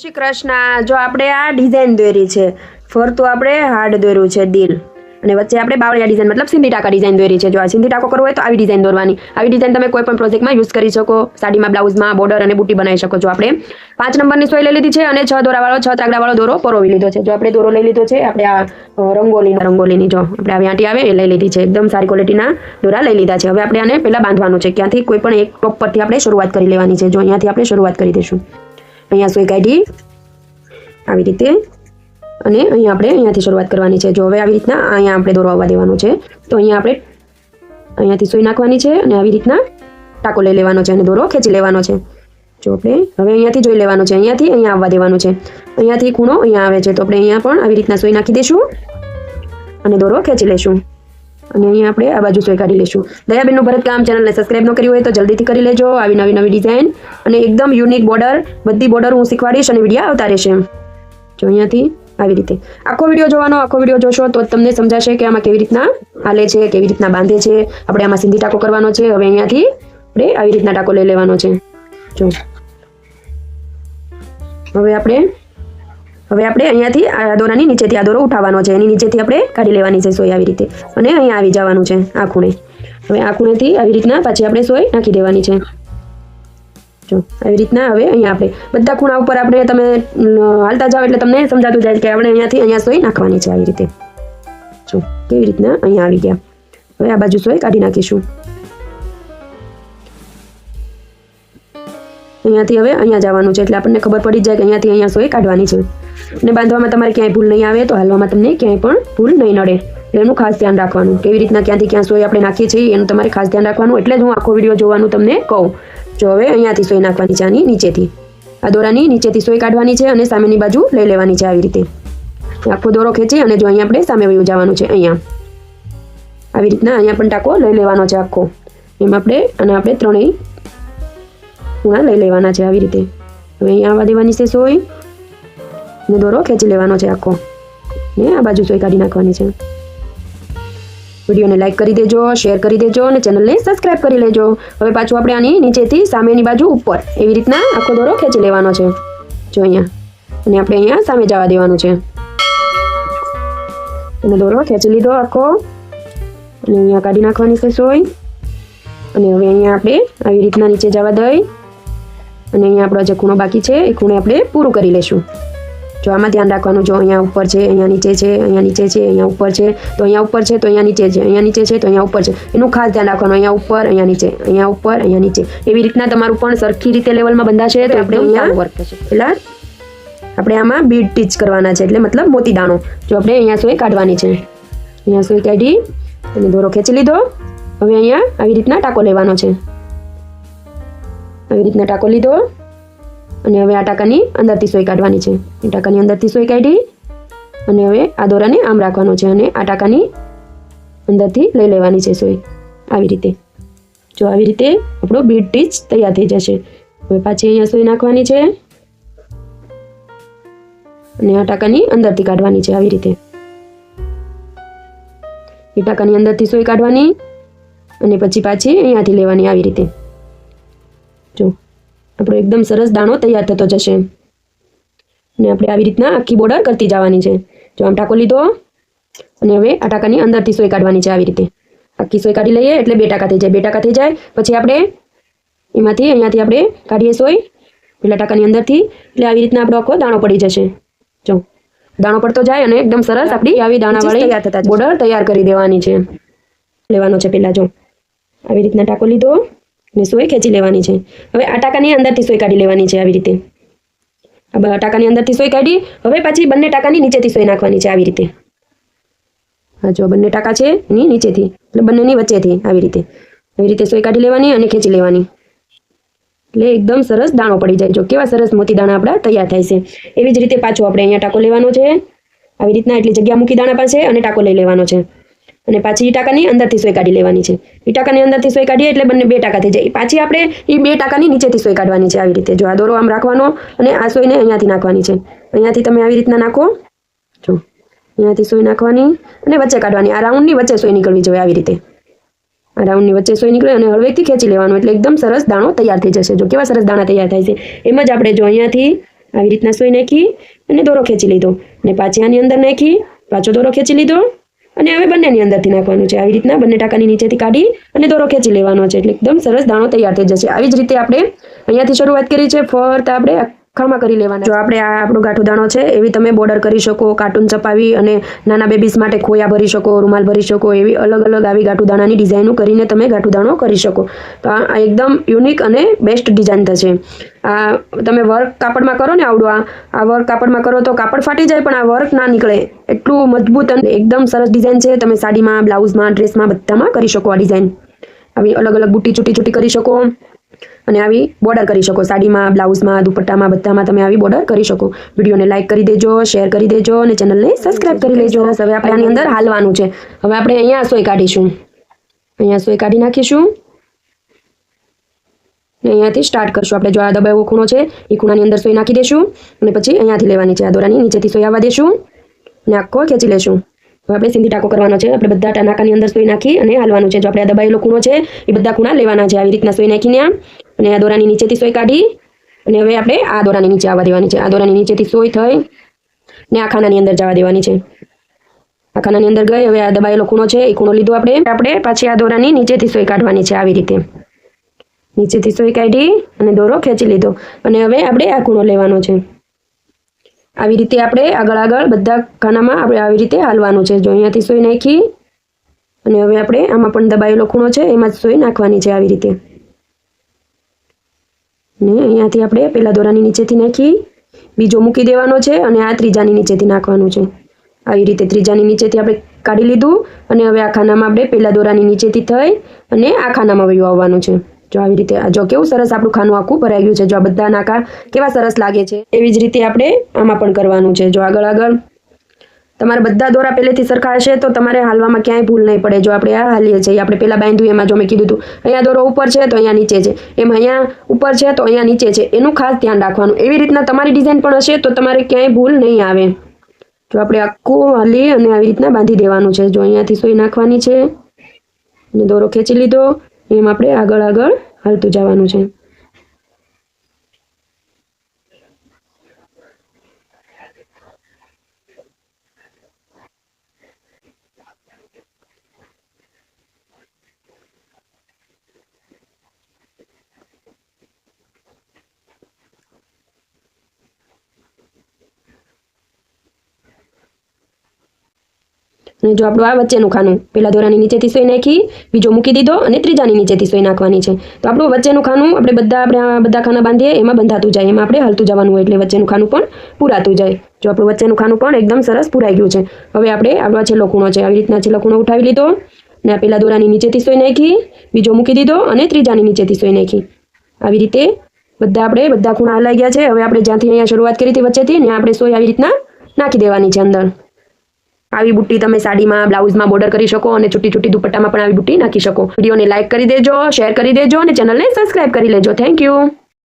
શ્રી કૃષ્ણ, જો આપણે આ ડિઝાઇન દોરી છે ફરતું આપણે હાર્ડ દોર્યું છે દિલ અને વચ્ચે આપણે બાવળિયા ડિઝાઇન મતલબ સિંધી ટાકા ડિઝાઇન દોરી છે. જો આ સિંધી ટાકો કરવો હોય તો આવી ડિઝાઇન દોરવાની. આવી ડિઝાઇન તમે કોઈ પણ પ્રોજેક્ટમાં યુઝ કરી શકો. સાડીમાં, બ્લાઉઝમાં બોર્ડર અને બુટી બનાવી શકો છો આપણે. પાંચ નંબરની સોય લઈ લીધી છે અને છ દોરાવાળો, છ ત્રાગડાવાળો દોરો પરોવી લીધો છે. જો આપણે દોરો લઈ લીધો છે, આપણે આ રંગોલી રંગોલીની જો, આપણે આવી આંટી આવે એ લઈ લીધી છે. એકદમ સારી ક્વોલિટીના દોરા લઈ લીધા છે. હવે આપણે આને પહેલાં બાંધવાનું છે. ક્યાંથી? કોઈ પણ એક ટોપ પરથી આપણે શરૂઆત કરી લેવાની છે. જો અહીંયાથી આપણે શરૂઆત કરી દઈશું. અહીંયા સુઈ કાઢી. આવી રીતે. અને અહીંયા આપણે અહીંયાથી શરૂઆત કરવાની છે. જો હવે આવી રીતના અહીંયા આપણે દોરો આવવા દેવાનું છે. તો અહીંયા આપણે અહીંયાથી સુઈ નાખવાની છે અને આવી રીતના ટાંકો લઈ લેવાનો છે અને દોરો ખેંચી લેવાનો છે. જો આપણે હવે અહીંયાથી જોઈ લેવાનો છે. અહીંયાથી અહીંયા આવવા દેવાનું છે. અહીંયાથી ખૂણો અહીંયા આવે છે. તો આપણે અહીંયા પણ આવી રીતના સુઈ નાખી દઈશું અને દોરો ખેંચી લેશું. અને અહીંયા આપણે આ બાજુ સોય કાઢી લઈશું. દયાબેનનું ભરતકામ ચેનલને સબસ્ક્રાઈબ ન કરી હોય તો જલ્દીથી કરી લેજો. આવી નવી નવી ડિઝાઇન અને એકદમ યુનિક બોર્ડર બધી બોર્ડર હું શીખવાડીશ અને વીડિયો આવતા રહેશે. જો અહીંયાથી આવી રીતે. આખો વીડિયો જોવાનો, આખો વીડિયો જોશો તો તમને સમજાશે કે આમાં કેવી રીતના હાલે છે, કેવી રીતના બાંધે છે. આપણે આમાં સિંધી ટાંકો કરવાનો છે. હવે અહીંયાથી આપણે આવી રીતના ટાંકો લઈ લેવાનો છે. જો. હવે આપણે હવે આપણે અહીંયાથી આ દોરાની નીચેથી આ દોરો ઉઠાવવાનો છે. એની નીચેથી આપણે કાઢી લેવાની છે સોય આવી રીતે. અને અહીંયા આવી જવાનું છે આ ખૂણે. હવે આ ખૂણેથી આવી રીતના પાછી આપણે સોય નાખી દેવાની છે. જો, આવી રીતના હવે અહીંયા આપણે બધા ખૂણા ઉપર આપણે તમે હાલતા જાઓ એટલે તમને સમજાતું જાય કે આપણે અહીંયાથી અહીંયા સોય નાખવાની છે આવી રીતે. જો, કેવી રીતના અહીંયા આવી ગયા. હવે આ બાજુ સોય કાઢી નાખીશું. અહીંયાથી હવે અહીંયા જવાનું છે. એટલે આપણને ખબર પડી જાય કે અહીંયાથી અહીંયા સોય કાઢવાની છે. અને બાંધવામાં તમારે ક્યાંય ભૂલ નહીં આવે, તો હાલવામાં તમને ક્યાંય પણ ભૂલ નહીં નડે. એટલે એનું ખાસ ધ્યાન રાખવાનું. કેવી રીતના ક્યાંથી ક્યાં સોય આપણે નાખીએ છીએ, એનું તમારે ખાસ ધ્યાન રાખવાનું. એટલે જ હું આખો વીડિયો જોવાનું તમને કહું. જો હવે અહીંયાથી સોય નાખવાની છે આની નીચેથી. આ દોરાની નીચેથી સોય કાઢવાની છે અને સામેની બાજુ લઈ લેવાની છે આવી રીતે. આખો દોરો ખેંચી અને જો અહીંયા આપણે સામે વયું જવાનું છે અહીંયા. આવી રીતના અહીંયા પણ ટાંકો લઈ લેવાનો છે આખો. એમ આપણે અને આપણે ત્રણેય ખૂણા લઈ લેવાના છે આવી રીતે. હવે અહીંયા આવવા દેવાની છે સોય. ને દોરો ખેંચી લેવાનો છે આખો. ને આ બાજુ સોય કાઢી નાખવાની છે. વિડીયોને લાઈક કરી દેજો શેર કરી દેજો અને ચેનલને સબસ્ક્રાઇબ કરી લેજો. હવે પાછું આપણે આની નીચેથી સામેની બાજુ ઉપર એવી રીતના આખો દોરો ખેંચી લેવાનો છે. જો અહીંયા. અને આપણે અહીંયા સામે જવા દેવાનું છે. અને દોરો ખેંચી લીધો આખો. અને અહીંયા કાઢી નાખવાની છે સોય. અને હવે અહીંયા આપણે આવી રીતના નીચે જવા દઈ. અને અહીંયા આપણો જે ખૂણો બાકી છે એ ખૂણે આપણે પૂરું કરી લેશું. જો આમાં ધ્યાન રાખવાનું જો અહીંયા ઉપર છે અહીંયા નીચે છે અહીંયા નીચે છે અહીંયા ઉપર છે તો અહીંયા ઉપર છે તો અહીંયા નીચે છે અહીંયા નીચે છે તો અહીંયા ઉપર છે. એનું ખાસ ધ્યાન રાખવાનું અહીંયા ઉપર અહીંયા નીચે અહીંયા ઉપર અહીંયા નીચે. એવી રીતના તમારું પણ સરખી રીતે લેવલમાં બંધાશે તો આપણે અહીંયા વર્ક થશે. પહેલા આપણે આમાં બીડ ટીચ કરવાના છે એટલે મતલબ મોતી દાણો. જો આપણે અહીંયા સુઈ કાઢવાની છે. અહીંયા સુઈ કાઢી અને દોરો ખેંચી લીધો. હવે અહીંયા આવી રીતના ટાંકો લેવાનો છે. આવી રીતના ટાંકો લીધો અને હવે આ ટાંકાની અંદરથી સોય કાઢવાની છે. એ ટાંકાની અંદરથી સોય કાઢી અને હવે આ દોરાને આમ રાખવાનો છે અને આ ટાંકાની અંદરથી લઈ લેવાની છે સોય. આવી રીતે. જો આવી રીતે આપણો બીટ ટીચ તૈયાર થઈ જશે. હવે પાછી અહીંયા સોય નાખવાની છે. અને આ ટાંકાની અંદરથી કાઢવાની છે આવી રીતે. એ ટાંકાની અંદરથી સોય કાઢવાની અને પછી પાછી અહીંયાથી લેવાની આવી રીતે. આપણો એકદમ સરસ દાણો તૈયાર થતો જશે. અને આપણે આવી રીતના આખી બોર્ડર કરતી જવાની છે. જો આમ ટાંકો લીધો અને હવે આ ટાંકાની અંદરથી સોય કાઢવાની છે આવી રીતે. આખી સોય કાઢી લઈએ એટલે બે ટાંકા થઈ જાય. બે ટાંકા થઈ જાય પછી આપણે એમાંથી અહીંયાથી આપણે કાઢીએ સોય પેલા ટાંકાની અંદરથી. એટલે આવી રીતના આપણો આખો દાણો પડી જશે. જો દાણો પડતો જાય અને એકદમ સરસ આપણી આવી દાણાવાળી બોર્ડર તૈયાર કરી દેવાની છે. લેવાનો છે પહેલાં જો. આવી રીતના ટાંકો લીધો. ને સોય ખેંચી લેવાની છે. હવે આ ટાંકાની અંદરથી સોય કાઢી લેવાની છે આવી રીતે. આ ટાંકાની અંદરથી સોય કાઢી, હવે પાછી બંને ટાંકાની નીચેથી સોય નાખવાની છે આવી રીતે. હા જો બંને ટાંકા છે એની નીચેથી, એટલે બંનેની વચ્ચેથી આવી રીતે. આવી રીતે સોય કાઢી લેવાની અને ખેંચી લેવાની. એટલે એકદમ સરસ દાણો પડી જાય. જો કેવા સરસ મોતી દાણા આપણા તૈયાર થાય છે. એવી જ રીતે પાછો આપણે અહીંયા ટાંકો લેવાનો છે. આવી રીતના એટલી જગ્યા મૂકી દાણા પાસે અને ટાંકો લઈ લેવાનો છે. અને પાછી ઈટાકાની ટાંકાની અંદરથી સોય કાઢી લેવાની છે. ઈટાકાની ટાંકાની અંદરથી સોય કાઢીએ એટલે બંને બે ટાકા થઈ જાય. પાછી આપણે એ બે ટાકાની નીચેથી સોય કાઢવાની છે આવી રીતે. જો આ દોરો આમ રાખવાનો અને આ સોયને અહીંયાથી નાખવાની છે. અહીંયાથી તમે આવી રીતના નાખો. જો, અહીંયાથી સોય નાખવાની અને વચ્ચે કાઢવાની. આ રાઉન્ડની વચ્ચે સોય નીકળવી જોઈએ આવી રીતે. આ રાઉન્ડની વચ્ચે સોય નીકળે અને હળવેકથી ખેંચી લેવાનું એટલે એકદમ સરસ દાણો તૈયાર થઈ જશે. જો, કેવા સરસ દાણા તૈયાર થાય છે. એમ જ આપણે જો અહીંયાથી આવી રીતના સોય નાખી અને દોરો ખેંચી લીધો. અને પાછી આની અંદર નાખી, પાછો દોરો ખેંચી લીધો. અને હવે બંનેની અંદરથી નાખવાનું છે. આવી રીતના બંને ટાંકાની નીચેથી કાઢી અને દોરો ખેંચી લેવાનો છે. એટલે એકદમ સરસ દાણો તૈયાર થઈ જશે. આવી જ રીતે આપણે અહીંયાથી શરૂઆત કરી છે. ફરતા આપણે આખામાં કરી લેવાના જો આપણે આ આપણો ગાંઠો દાણો છે, એવી તમે બોર્ડર કરી શકો, કાર્ટૂન ચપાવી અને નાના બેબીસ માટે ખોયા ભરી શકો, રૂમાલ ભરી શકો, એવી અલગ અલગ આવી ગાંઠું દાણાની ડિઝાઇનો કરીને તમે ગાંઠું દાણો કરી શકો. તો આ એકદમ યુનિક અને બેસ્ટ ડિઝાઇન થશે. આ તમે વર્ક કાપડમાં કરો ને આવડું આ આ વર્ક કાપડમાં કરો તો કાપડ ફાટી જાય, પણ આ વર્ક ના નીકળે. એટલું મજબૂત અને એકદમ સરસ ડિઝાઇન છે. તમે સાડીમાં બ્લાઉઝમાં ડ્રેસમાં બધામાં કરી શકો આ ડિઝાઇન આવી અલગ અલગ બુટ્ટી ચૂટી ચૂટી કરી શકો. અને આવી બોર્ડર કરી શકો. સાડીમાં બ્લાઉઝમાં દુપટ્ટામાં બધામાં તમે આવી બોર્ડર કરી શકો. વિડીયોને લાઇક કરી દેજો શેર કરી દેજો અને ચેનલને સબસ્ક્રાઇબ કરી લેજો. હવે આપણે આની અંદર હાલવાનું છે. હવે આપણે અહીંયા સોય કાઢીશું. અહીંયા સોય કાઢી નાખીશું. ને અહીંયાથી સ્ટાર્ટ કરશું. આપણે જો આ દબાવો ખૂણો છે એ ખૂણાની અંદર સોય નાખી દેશું. અને પછી અહીંયાથી લેવાની છે આ દોરાની. નીચેથી સોય આવવા દેશું. અને આખો ખેંચી લેશું. હવે આપણે સિંધી ટાંકો કરવાનો છે. આપણે બધા ટાનાકાની અંદર સોય નાખી અને હાલવાનું છે. જો આપણે આ દબાયેલો ખૂણો છે એ બધા ખૂણા લેવાના છે. આવી રીતના સોય નાખીને આમ અને આ દોરાની નીચેથી સોય કાઢી અને હવે આપણે આ દોરાની નીચે આવવા દેવાની છે. આ દોરાની નીચેથી સોય થઈ ને આ ખાનાની અંદર જવા દેવાની છે. આ ખાનાની અંદર ગઈ, હવે આ દબાયેલો ખૂણો છે, એ ખૂણો લીધો આપણે. આપણે પાછી આ દોરાની નીચેથી સોય કાઢવાની છે આવી રીતે. નીચેથી સોય કાઢી અને દોરો ખેંચી લીધો. અને હવે આપણે આ ખૂણો લેવાનો છે. આવી રીતે આપણે આગળ આગળ બધા ખાનામાં આપણે આવી રીતે હાલવાનું છે. જો અહીંયાથી સોય નાખી અને હવે આપણે આમાં પણ દબાયેલો ખૂણો છે, એમાં જ સોય નાખવાની છે આવી રીતે. ને અહીંયાથી આપણે પહેલા દોરાની નીચેથી નાખી, બીજો મૂકી દેવાનો છે અને આ ત્રીજાની નીચેથી નાખવાનું છે. આવી રીતે ત્રીજાની નીચેથી આપણે કાઢી લીધું અને હવે આ ખાનામાં આપણે પહેલા દોરાની નીચેથી થઈ અને આ ખાનામાં વયું આવવાનું છે. જો આવી રીતે જો કેવું સરસ આપણું ખાનું આખું ભરાઈ ગયું છે, જો આ બધા નાકા કેવા સરસ લાગે છે. એવી જ રીતે આપણે આમાં પણ કરવાનું છે. જો આગળ આગળ તમારે બધા દોરા પહેલેથી સરખા હશે તો તમારે હાલવામાં ક્યાંય ભૂલ નહીં પડે. જો આપણે આ હાલીએ છીએ, આપણે પહેલાં બાંધ્યું, એમાં જો મેં કીધું હતું, અહીંયા દોરો ઉપર છે તો અહીંયા નીચે છે. એમ અહીંયા ઉપર છે તો અહીંયા નીચે છે. એનું ખાસ ધ્યાન રાખવાનું. એવી રીતના તમારી ડિઝાઇન પણ હશે તો તમારે ક્યાંય ભૂલ નહીં આવે. જો આપણે આખું હાલી અને આવી રીતના બાંધી દેવાનું છે. જો અહીંયાથી સોઈ નાખવાની છે, અને દોરો ખેંચી લીધો, એમ આપણે આગળ આગળ હાલતું જવાનું છે. અને જો આપણું આ વચ્ચેનું ખાનું પહેલા દોરાની નીચેથી સોઈ નાખી, બીજો મૂકી દીધો અને ત્રીજાની નીચેથી સોઈ નાખવાની છે. તો આપણું વચ્ચેનું ખાનું આપણે બધા આપણે આ બધા ખાના બાંધીએ, એમાં બંધાતું જાય. એમાં આપણે હલતું જવાનું હોય એટલે વચ્ચેનું ખાનું પણ પૂરાતું જાય. જો આપણું વચ્ચેનું ખાનું પણ એકદમ સરસ પૂરાઈ ગયું છે. હવે આપણે આપણો છેલ્લો ખૂણો છે. આવી રીતના છેલ્લો ખૂણો ઉઠાવી લીધો અને આ પહેલાં દોરાની નીચેથી સોઈ નાખી, બીજો મૂકી દીધો અને ત્રીજાની નીચેથી સોઈ નાખી. આવી રીતે બધા આપણે બધા ખૂણા હલાઈ ગયા છે. હવે આપણે જ્યાંથી અહીંયા શરૂઆત કરી હતી વચ્ચેથી ને આપણે સોય આવી રીતના નાખી દેવાની છે અંદર. આવી બુટ્ટી તમે સાડીમાં, બ્લાઉઝમાં બોર્ડર કરી શકો અને છૂટી છૂટી દુપટ્ટામાં પણ આવી બુટ્ટી નાખી શકો. વિડીયોને લાઇક કરી દેજો શેર કરી દેજો અને ચેનલને સબસ્ક્રાઇબ કરી લેજો. Thank you